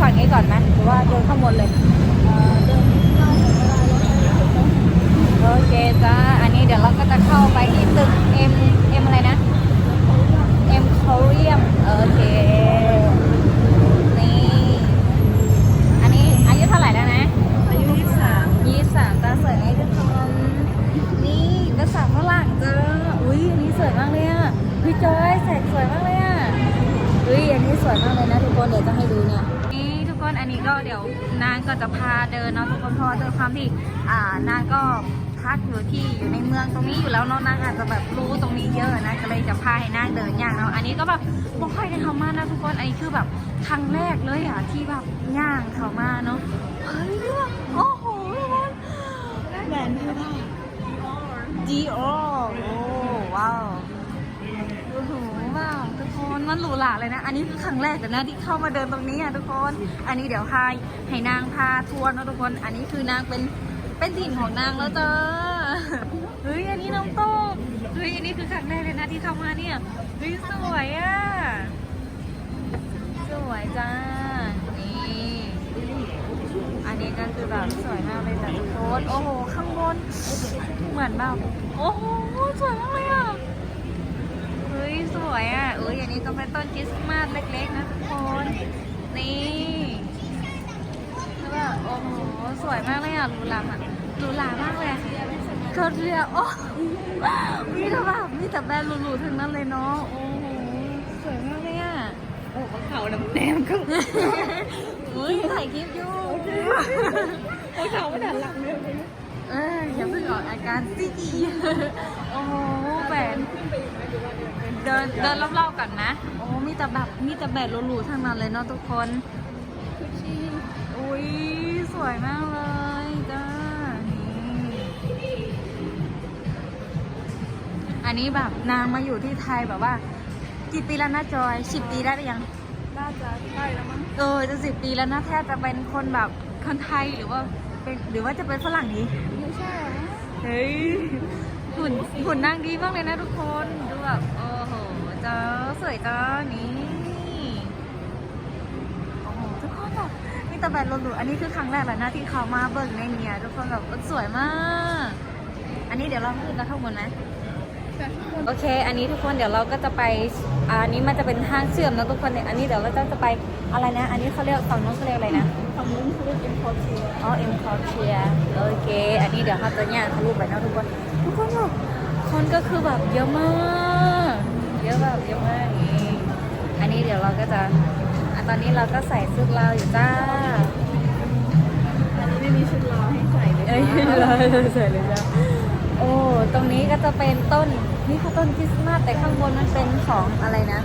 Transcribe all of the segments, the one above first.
ก่อนไหมหรือว่าเดินข้างบนเลยโอเคจ้าอันนี้เดี๋ยวเราก็จะเข้าไปที่ตึก M M อะไรนะ M Korean โอเคนี่อันนี้อายุเท่าไหร่แล้วนะอายุยี่สิบสามยี่สามตาสวยไหมทุกคนนี่ภาษาฝรั่งจ้าอุ้ยอันนี้สวยมากเลยอะพี่จอยแสกสวยมากเลยอะอุ้ยอันนี้สวยมากเลยนะทุกคนเดี๋ยวจะให้ดูเนี่ย นี่ทุกคนอันนี้ก็เดี๋ยวนางก็จะพาเดินเนาะทุกคนเพราะว่าด้วยความที่อ่านางก็พักอยู่ที่อยู่ในเมืองตรงนี้อยู่แล้วเนาะนางอาจจะแบบรู้ตรงนี้เยอะนะก็เลยจะพาให้นางเดินอย่างเนาะอันนี้ก็แบบไม่ค่อยได้เข้ามานะทุกคนอันนี้คือแบบครั้งแรกเลยอะที่แบบย่างเข้ามาเนาะเฮ้ยโอ้โหทุกคนแบรนด์ไม่ได้ Dior โอ้ว้าวโว้าวทุกคนมันหรูหราเลยนะ อันนี้คือครั้งแรกแต่นะที่เข้ามาเดินตรงนี้อะทุกคน อันนี้เดี๋ยวพาให้นางพาทัวร์นะทุกคน อันนี้คือนางเป็นเป็นถิ่นของนางแล้วจ้าเฮ้ยอันนี้น้องโต้งเฮ้ยอันนี้คือครั้งแรกเลยนะที่เข้ามาเนี่ยเฮ้ยสวยอะสวยจ้านี่อันนี้ก็คือแบบสวยมากเลยแต่ทุกคนโอ้โหข้างบนเหมือนแบบโอ้โหสวยมากเลยอะ ฮ้ยสวยอะเอ้ยอันนี้ก็เป็นต้นคริสต์มาสเล็กๆนะทุกคน นี่แล้วแบบโอ้โหสวยมากเลยอะหรูหราอะหรูหรามากเลยเกิดเรียโอ้มีแต่แบบมีแต่แบรนด์หรูๆทั้งนั้นเลยเนาะโอ้โหสวยมากเลยอะโอ้เขาดำแดงก็เฮ้ยถ่ายคลิปอยู่เขาไม่ดันหลังเลยเอ้ยอย่าเพิ่งออกอาการสิโอ้โหแหวน เดินเดินรอบๆกันนะ โอ้มีแต่แบบมีแต่แบบหรูๆทั้งนั้นเลยเนาะทุกคนอุ้ยสวยมากเลยจ้านี่อันนี้แบบนางมาอยู่ที่ไทยแบบว่ากี่ปีแล้วนะจอยสิบปีได้หรือยังน่าจะใช่แล้วมั้งเออจะสิบปีแล้วนะแทบจะเป็นคนแบบคนไทยหรือว่าเป็นหรือว่าจะเป็นฝรั่งดีไม่ใช่นะเฮ้ยหุ่นหุ่นนางดีมากเลยนะทุกคนดูแบบโอ้โหเจ้าสวยจ้านี่โอ้โหทุกคนแบบมีแต่แบบหรูๆอันนี้คือครั้งแรกแล้วนะที่เขามาเบิ่งในเนี่ยทุกคนแบบสวยมาก อันนี้เดี๋ยวเราขึ้นกันข้างบนไหมแต่ข้างบนโอเค อันนี้ทุกคนเดี๋ยวเราก็จะไปอ่าอันนี้มันจะเป็นห้างเชื่อมนะทุกคนเนี่ยอันนี้เดี๋ยวเราจะไปอะไรนะ อันนี้เขาเรียกฝั่งนู้นเขาเรียกอะไรนะฝั่งนู้นเขาเรียกเป็นพอเชียอ๋อเอ็มคอเชียโอเค อันนี้เดี๋ยวเขาจะเนี่ยทะลุไปนะทุกคน ทุกคนแบบคนก็คือแบบเยอะมากเย อะแบบเยอะมากนี่อันนี้เดี๋ยวเราก็จะอะตอนนี้เราก็ใส่ชุดเราวอยู่จ้า อันนี้ไม่มีชุดรอให้ใส่เลยเอ้ยเราใส่เลยจ้าโอ้ ตรงนี้ก็จะเป็นต้น นี่คือต้นคริสต์มาสแต่ข้างบนมันเป็นของอะไรนะ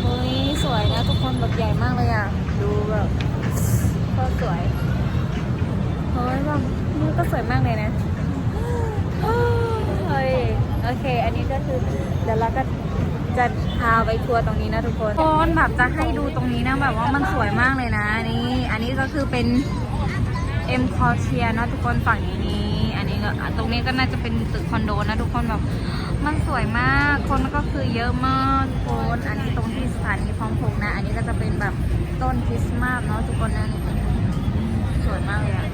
เฮ้ยสวยนะทุกคนแบบใหญ่มากเลยอะ ดูแบบโคตรสวยเฮ้ยแบบนี่ก็สวยมากเลยนะเฮ้ย โอเค อันนี้ก็คือเดี๋ยวเราก็ จะพาไปทัวร์ตรงนี้นะทุกคนคนแบบจะให้ดูตรงนี้นะแบบว่ามันสวยมากเลยนะนี่อันนี้ก็คือเป็นเอ็มคอเชียนะทุกคนฝั่งนี้นี่อันนี้ก็ตรงนี้ก็น่าจะเป็นตึกคอนโดนะทุกคนแบบมันสวยมากคนก็คือเยอะมากทุกคนอันนี้ตรงที่สถานีพร้อมพงนะ อันนี้ก็จะเป็นแบบต้นคริสต์มาสเนาะทุกคนนะนี่สวยมากเลยอะ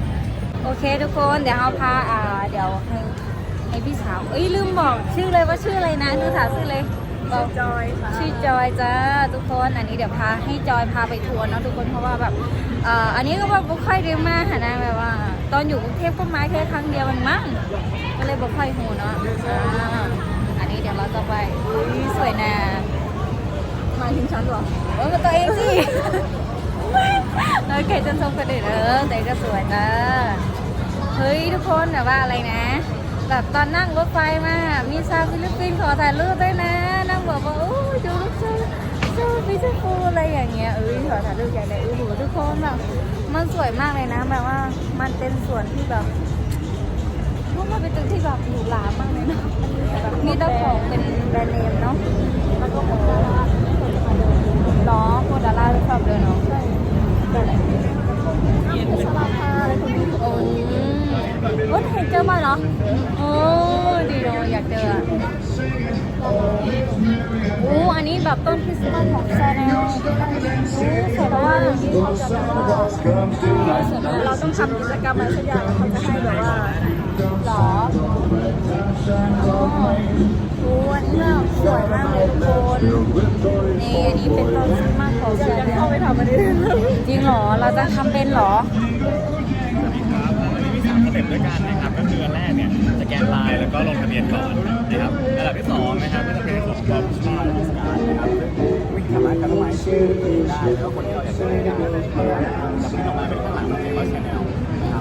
โอเคทุกคนเดี๋ยวเราพาอ่าเดี๋ยวให้ให้พี่สาวเอ้ยลืมบอกชื่อเลยว่าชื่ออะไรนะดูถาชื่อเลย บอกจอยค่ะชื่อจอยจ้าทุกคนอันนี้เดี๋ยวพาให้จอยพาไปทัวร์เนาะทุกคนเพราะว่าแบบเอ่ออันนี้ก็แบบไม่ค่อยได้มาค่ะนะแบบว่า ตอนอยู่กรุงเทพก็มาแค่ครั้งเดียวมันมั้งก็เลยบ่ค่อยหูเนาะอ่าอันนี้เดี๋ยวเราจะไปอุ้ยสวยนะมาถึงชั้นเหรอโอ้ยมาตัวเองสิโอเคจนชมกันเลยเออแต่ก็สวยจ้าเฮ้ยทุกคนแบบว่าอะไรนะ แบบตอนนั่งรถไฟมา มีชาวฟิลิปปินส์ขอถ่ายรูปด้วยนะนั่งบอกว่าโอ้ยดูลูกเจ้าเจ้าพิชฟูอะไรอย่างเงี้ยเอ้ยขอถ่ายรูปอย่างไรโอ้โหทุกคนแบบมันสวยมากเลยนะแบบว่ามันเป็นสวนที่แบบพวกมันเป็นตึกที่แบบหรูหรามากเลยเนาะมีเจ้าของเป็นแบรนด์เนมเนาะแล้วก็คนจะมาเดินล้อโคดาร่าชอบเดินเนาะใช่ แต่ไหนอ้ำพัชราอะไรคนนี้โอ้ยรถเห็นเจอมาเหรอโอ้ดีเนาะอยากเจออะโอ้อันนี้แบบต้นคริสต์มาสของแซนแนลสวยมากที่เขาจะแบบว่าเราต้องทำกิจกรรมอะไรสักอย่างเขาจะให้แบบว่า หรออ๋อโอ้อันนี้แบบสวยมากเลยทุกคนนี่อันนี้เป็นต้นคริสต์มาสของอยาชากจะแนเข้าลไปทำอันนี้จริงเหรอ เราจะทำเป็นเหรอครับอันนี้มีสามสเต็ปด้วยกันนะครับ ก็คืออันแรกเนี่ยสแกนไลน์แล้วก็ลงทะเบียนก่อนนะครับระดับที่สองนะครับก็จะเป็นของบอมชาร์ลสการนะครับซึ่งวิ่งสามารถคัดลายชื่อได้แล้วก็คนที่เราอยากจะได้ได้จะพิมพ์ออกมาเป็นข้างหลังของเฟซบุ๊กชาแนล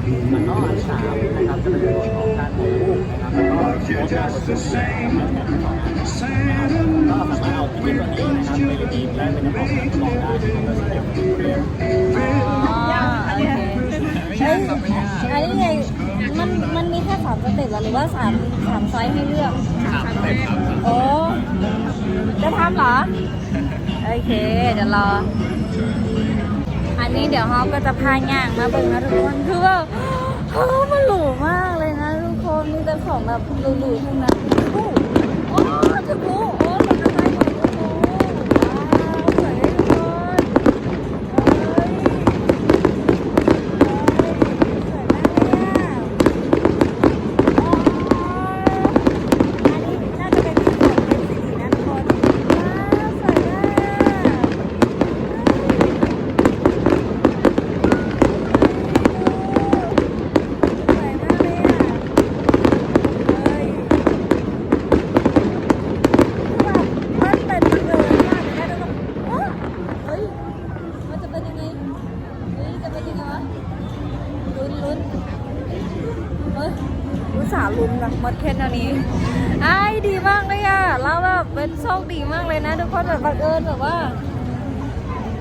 นะครับแล้วก็อันสามนะครับจะเป็นเรื่องของการถ่ายรูปนะครับแล้วก็โพสต์หน้าบนโซเชียลนะครับก็สามารถเอาคลิปตัวนี้นะครับไปรีวิวและเป็นเจ้าของร้านบอกได้นะครับแล้วก็เก็บเรียบอ๋อโอเคเฮ้ยอันนี้ไงมันมันมีแค่สามสเต็ปหรอหรือว่าสามสามไซส์ให้เลือกสามสเต็ปครับโอ้จะทำเหรอ โอเค เดี๋ยวรอ อันนี้เดี๋ยวฮอก็จะพาย่างมาเบิ่งนะทุกคนคือว่าเฮ้ยมันหรูมากเลยนะทุกคนมีแต่ของแบบหรูๆทั้งนั้นโอ้โอ้จะพูโอ้เราจะไปไหนจะพูว้าวสวยเลยทุกคนเฮ้ยสวยมากเลยอะอ๋ออันนี้น่าจะเป็นที่สวนเป็นสีนะทุกคนว้าวสวยมาก สวยมากเลยอะ เฮ้ยแบบมันเป็นเลยมากเลยนะทุกคนเฮ้ย มันจะเป็นยังไง เฮ้ย จะเป็นยังไงวะ ลุ้นลุ้นเฮ้ยอุตส่าห์ลุ้นนะหมดแค่นานี้ไอ้ายดีมากเลยอะ เราแบบเป็นโชคดีมากเลยนะทุกคน แบบบังเอิญแบบว่า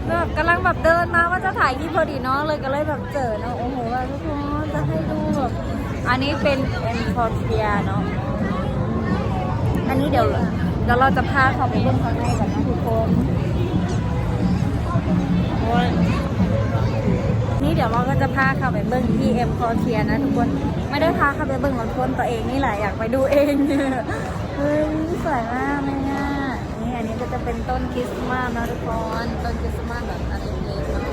แบบกำลังแบบเดินมาว่าจะถ่ายคลิปพอดีเนาะเลยก็เลยแบบเจอเนาะโอ้โหแบบทุกคนจะให้ดูแบบอันนี้เป็นเอ็นคอร์เทียเนาะอันนี้เดี๋ยวเดี๋ยวเราจะพาเขาไปเบิ่งข้างในกันนะทุกคนนี่เดี๋ยวเราก็จะพาเขาไปเบิ่งที่เอ็มคอร์เทียนะทุกคน ไม่ได้พาเขาไปเบิ่งรถคนตัวเองนี่แหละอยากไปดูเองเฮ้ยสวยมาก ก็จะเป็นต้นคริสต์มาสนะทุกคนต้นคริสต์มาสแบบอันเล็กๆเนาะ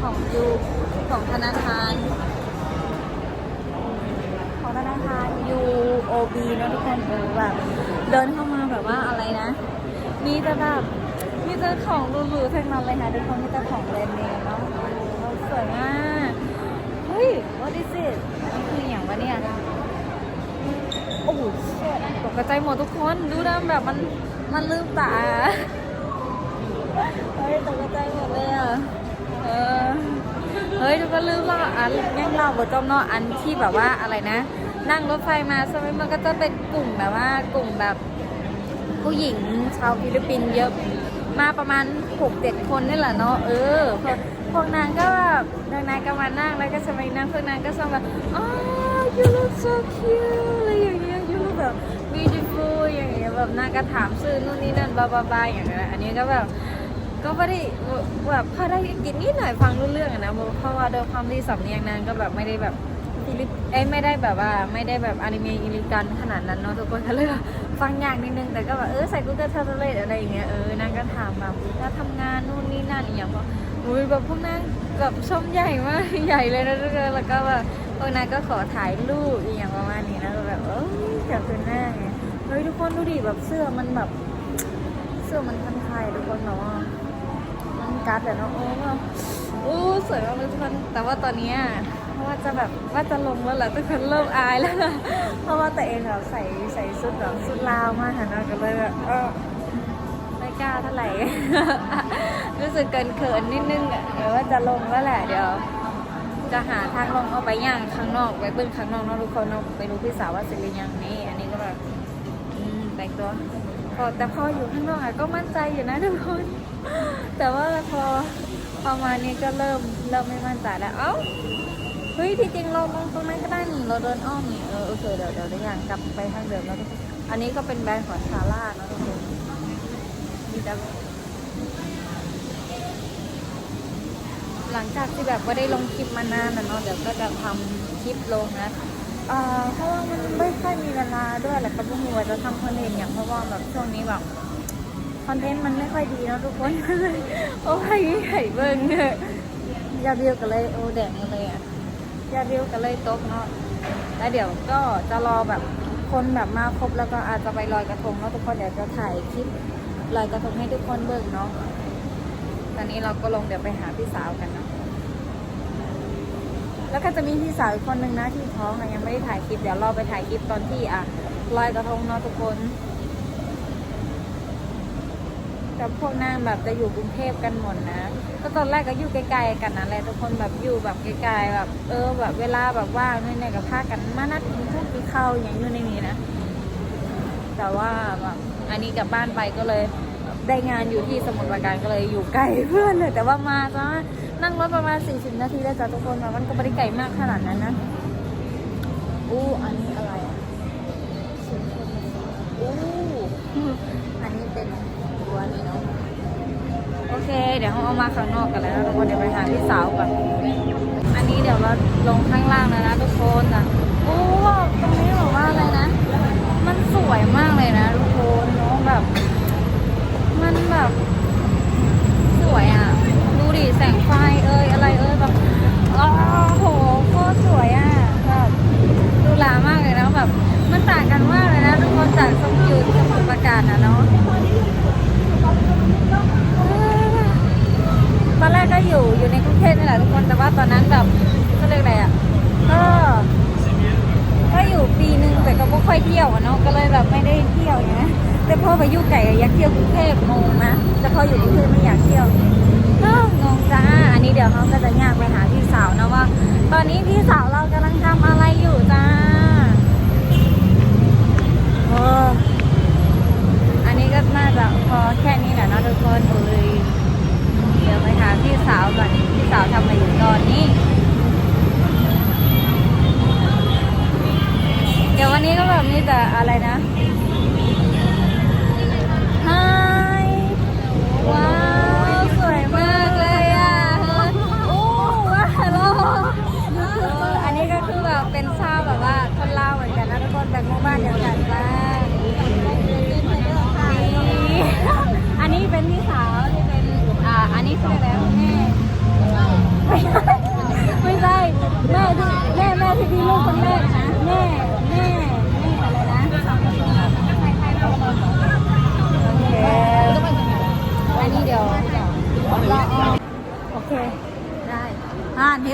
ของยูของธนาคารของธนาคาร UOB นะทุกคนเออแบบเดินเข้ามาแบบว่าอะไรนะมีแต่แบบมีแต่ของหรูๆทั้งนั้นเลยค่ะทุกคนมีแต่ของแบรนด์เนมเนาะโอ้สวยมากเฮ้ย what is it อันนี้คืออย่างวะเนี่ยโอ้โหตกใจหมดทุกคนดูนะแบบมัน มันลืมตาเฮ้ยตกใจหมดเลยอะเออเฮ้ยทุกคนลืมเล่าอันยังเล่าบทจอมเนาะอันที่แบบว่าอะไรนะ นั่งรถไฟมาใช่ไมมันก็จะเป็นกลุ่มแบบว่ากลุ่มแบบผู้หญิงชาวฟิลิปปินส์เยอะมาประมาณหกเจ็ดคนนี่แหละเนาะเออพวกพวกนางก็แบบนางนางก็มานั่งแล้วก็สมัยนั่งพวกนางก็ชอบแบบอ๋อ you look so cute อะไรอย่างเงี้ย แบบนางก็ถามซื้อนู่นนี่นั่นบาบาบาอย่างเงี้ยอันนี้ก็แบบก็ไม่ได้แบบพอได้กินนิดหน่อยฟังรู้เรื่องอะนะเพราะว่าโดยความที่สำเนียงนางก็แบบไม่ได้แบบฟิลิปเอ้ไม่ได้แบบว่าไม่ได้แบบอนิเมะอิลิกันขนาดนั้นเนาะทุกคนก็เลยฟังยากนิดนึงแต่ก็แบบเออใส่ Google Translate อะไรอย่างเงี้ยเออนางก็ถามแบบถ้าทำงานนู่นนี่นั่นอย่างเงี้ยก็อุ้ยแบบพวกนางแบบชมใหญ่มากใหญ่เลยนะทุกคนแล้วก็แบบพวกนางก็ขอถ่ายรูปอย่างประมาณนี้นะแบบเอออยากเป็นหน้าไง เฮ้ยทุกคนดูดิแบบเสื้อมันแบบ เสื้อมันคันคายทุกคนเนาะมันการ์ดแต่เนาะโอ้แบบอู้สวยมากเลยทุกคนแต่ว่าตอนนี้ว่าจะแบบว่าจะลงแล้วแหละทุกคนเริ่มอายแล้วนะเพราะว่าแตัวเองแบบใส่ใส่ชุดแบบชุดลาวมากค่ะเนาะก็เลยแบบเออไม่กล้าเท่าไหร่รู้สึกเกินเขินนิดนึงอะเดี๋ยวว่าจะลงแล้วแหละเดี๋ยว จะหาทางลงเอาไปย่างข้างนอกไปเบิ้งข้างนอกเนาะทุกคนเนาะไปดูพี่สาวว่าสร็จหรือยังนี่ แต่งตัวพอแต่พออยู่ข้างนอกอะก็มั่นใจอยู่นะทุกคน แต่ว่าพอพอมานี่ก็เริ่มเริ่มไม่มั่นใจแล้ว เอ้า เฮ้ยที่จริงเราลงตรงนั้นก็ได้นี่เราเดินอ้อมนี่เออโอเคเดี๋ยวเดี๋ยวเดี๋ยวอย่างกลับไปทางเดิมแล้วทุกคนอันนี้ก็เป็นแบรนด์ของซาร่านะทุกคนมีแต่หลังจากที่แบบว่าได้ลงคลิปมานานนะเนาะเดี๋ยวก็จะทำคลิปลงนะ เอ่อเพราะว่ามันไม่ค่อยมีเวลาด้วยแหละก็พวกหัวาจะทำคอนเทนต์อย่างเพราะว่าแบบช่วงนี้แบบทอนเทนต์มันไม่ค่อยดีเนาะทุกคน โอ้ยไข่เบิ้งยยาเดียวกันเลยโอ้แดงหมดเลยอะยาเดียวกันเลยตกเนาะแล้วเดี๋ยวก็จะรอแบบคนแบบมาครบแล้วก็อาจจะไปลอยกระทงเนาะทุกคนเดี๋ยวจะถ่ายคลิปลอยกระทงให้ทุกคนเบิ่งเนาะตอนนี้เราก็ลงเดี๋ยวไปหาพี่สาวกันเนาะ แล้วก็จะมีพี่สาวอีกคนนึงนะที่ท้องอะยังไม่ได้ถ่ายคลิป เดี๋ยวเรอไปถ่ายคลิปตอนที่อะลอยกระทงเนาะทุกคนกับพวกนางแบบจะอยู่กรุงเทพกันหมดนะ ก็ตอนแรกก็อยู่ไกลๆกันนะแหละทุกคนแบบอยู่แบบไกลๆแบบ เออแบบเวลาแบบว่างเนี่ยกับพากันมานัดกินข้าวกินข้าวอย่างอยู่ในนี้นะ แต่ว่าแบบอันนี้กลับบ้านไปก็เลย ได้งานอยู่ที่สมุทรปราการก็เลยอยู่ไกลเพื่อนเลยแต่ว่ามาจ้านั่งรถประมาณ 40 นาทีได้จ้ะทุกคนมันก็ไม่ได้ไกลมากขนาดนั้นนะอู้อันนี้อะไรอู้อันนี้เป็นตัวนี้เนาะโอเค เดี๋ยวเราเอามาข้างนอกกันแล้วนะทุกคนเดี๋ยวไปหาพี่สาวก่อนอันนี้เดี๋ยวเราลงข้างล่างแล้วนะทุกคนอะโอ้ตรงนี้แบบว่าอะไรนะ มันสวยมากคนเนาะแบบ มัน แบบสวยอะ ดูดิแสงไฟเอ้ยอะไรเอ้ยแบบอ้าวโหโคตรสวยอะแบบดูหลามากเลยนะแบบมันต่างกันมากเลยนะทุกคนจากสมยูสมุทรปราการนะเนาะ ตอนแรกก็อยู่อยู่ในกรุงเทพนี่แหละทุกคนแต่ว่าตอนนั้นแบบก็เรียกอะไรอะก็ก็อยู่ปีหนึ่งแต่ก็ไม่ค่อยเที่ยวอะเนาะก็เลยแบบไม่ได้เที่ยวอย่างเงี้ยแต่ พอไปยู่ไก่อยากเที่ยวกรุงเทพงงนะแต่พออยู่กรุงเทพไม่อยากเที่ยวงงจ้าอันนี้เดี๋ยวเขาก็จะยากไปหาพี่สาวนะว่า ตอนนี้พี่สาวเรากำลังทำอะไรอยู่จ้าเอออันนี้ก็น่าจะพอแค่นี้แหละนะทุกคนเอ้ยเดี๋ยวไปหาพี่สาวก่อนพี่สาวทำอะไรอยู่ตอนนี้เดี๋ยววันนี้ก็แบบนี้แต่อะไรนะ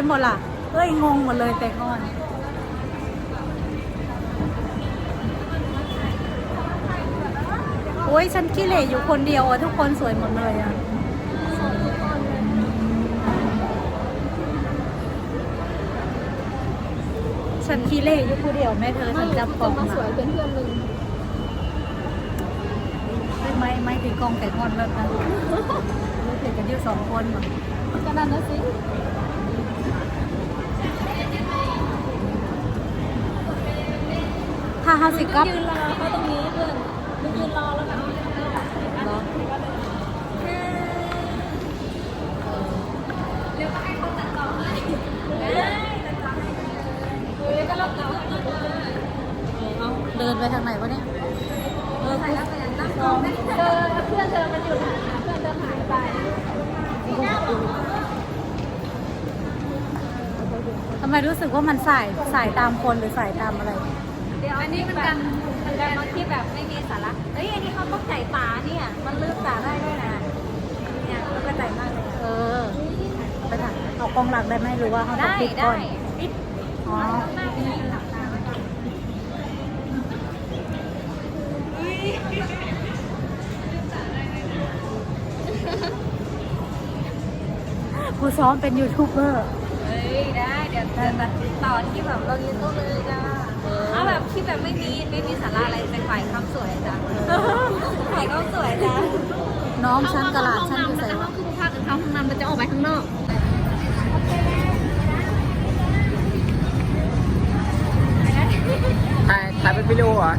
ห็นหมดล่ะ เอ้ยงงหมดเลยแต่งอนโอ้ยฉันขี้เหร่อยู่คนเดียวอะทุกคนสวยหมดเลยอะฉันขี้เล่อยู่ผู้เดียวแม่เธอฉันจับกล้องมาสวยเป็นเพื่อนมึงไม่ไม่ถึงกล้องแต่งอนแบบนั้นเด็กกันอยู่สองคนเหรอก็นั่นนะสิ ถ้าห้าสิบกับยืนรอเขาตรงนี้เพื่อนมึงยืนรอแล้วนะเหรอเอาเดินไปทางไหนวะเนี่ยเออเออเพื่อนเธอมันอยู่ไหนเพื่อนเธอหายไปทำไมรู้สึกว่ามันสายสายตามคนหรือสายตามอะไร อันนี้มันกันมันกันมาที่แบบไม่มีสาระเฮ้ยอันนี้เขาต้องใจตาเนี่ย มันลืมตาได้ด้วยนะเนี่ยมันก็ใจมากเลยเออไปถ่ายเอากล้องหลักได้ไหมหรือว่าเขาต้องได้ปิดก่ได้อนปิดอ๋อกูซ้อมเป็นยูทูบเบอร์ เฮ้ยได้ เดี๋ยวจะตัดต่อที่แบบเรายืนตู้เลยจ้าเอาแบบ ที่แบบไม่มีไม่มีสาระอะไรไปถ่ายความสวยจ้ะถ่ายความสวยจ้ะน้องชั้นกระลาดชั้นอยู่ใส่ห้องคือภาคกับเขาห้องน้ำมันจะออกไปข้างนอกถ่ายถ่ายเป็นวิดีโอเหรอ